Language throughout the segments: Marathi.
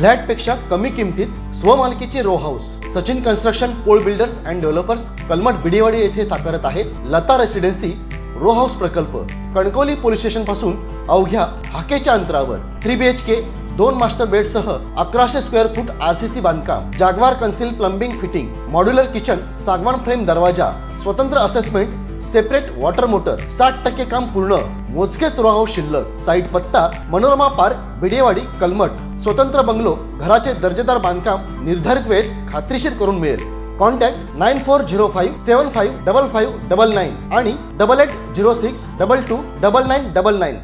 फ्लॅटपेक्षा कमी किमतीत स्वमालकीचे row house Sachin construction Pol builders and developers Kalmat Bidewadi येथे साकारत आहे लता रेसिडेन्सी रो हाऊस प्रकल्प. कणकवली पोलीस स्टेशनपासून अवघ्या हाकेच्या अंतरावर. थ्री बी एच के दोन मास्टर बेडसह अकराशे square foot R C C बांधकाम Jaquar concealed plumbing fitting modular kitchen सागवान फ्रेम दरवाजा स्वतंत्र असेसमेंट सेपरेट वॉटर मोटर साठ टक्के काम पूर्ण मोजकेच रो शिल्लक साईट पत्ता मनोरमा पार्क बिडेवाडी कलमट स्वतंत्र बंगलो घराचे दर्जेदार बांधकाम निर्धारित वेळेत खात्रीशीर करून मिळेल. Contact nine four zero five seven five double five double nine आणि double eight zero six double two double nine double nine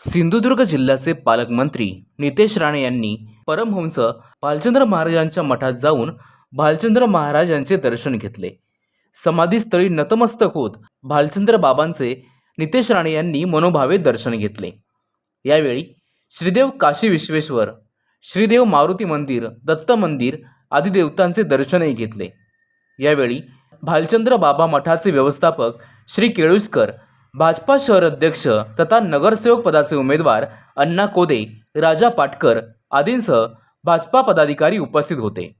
Sindhudurg जिल्ह्याचे पालकमंत्री नितेश राणे यांनी परमहंस भालचंद्र महाराजांच्या मठात जाऊन भालचंद्र महाराज यांचे दर्शन घेतले. समाधीस्थळी नतमस्तक होत भालचंद्र बाबांचे नितेश राणे यांनी मनोभावे दर्शन घेतले. यावेळी श्रीदेव काशी विश्वेश्वर श्रीदेव मारुती मंदिर दत्त मंदिर आदी देवतांचे दर्शनही घेतले. यावेळी भालचंद्र बाबा मठाचे व्यवस्थापक श्री केळुसकर भाजपा शहर अध्यक्ष तथा नगरसेवक पदाचे उमेदवार अण्णा कोदे राजा पाटकर आदींसह भाजपा पदाधिकारी उपस्थित होते.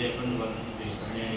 लेखन वन देशपांडे आणि